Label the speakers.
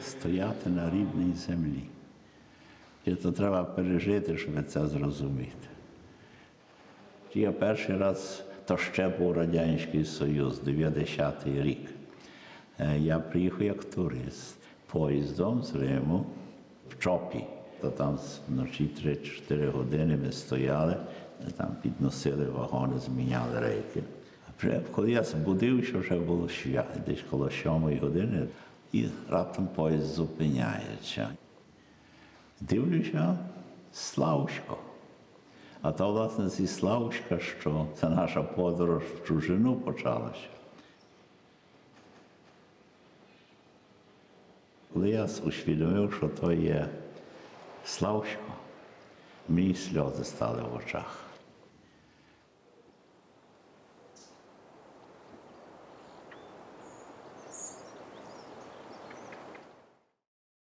Speaker 1: стояти на рідній землі. І це треба пережити, щоб це зрозуміти. Я перший раз, то ще був Радянський Союз, 90-й рік. Е, Я приїхав як турист поїздом з Риму в Чопі. То там вночі 3-4 години ми стояли, там підносили вагони, зміняли рейки. Вже коли я збудився, вже було десь коло 7 години, і раптом поїзд зупиняється. Дивлюся, Славушко. А то, власне, зі Славушка, що це наша подорож в чужину почалася. Коли я усвідомив, що то є Славушко, мені сльози стали в очах.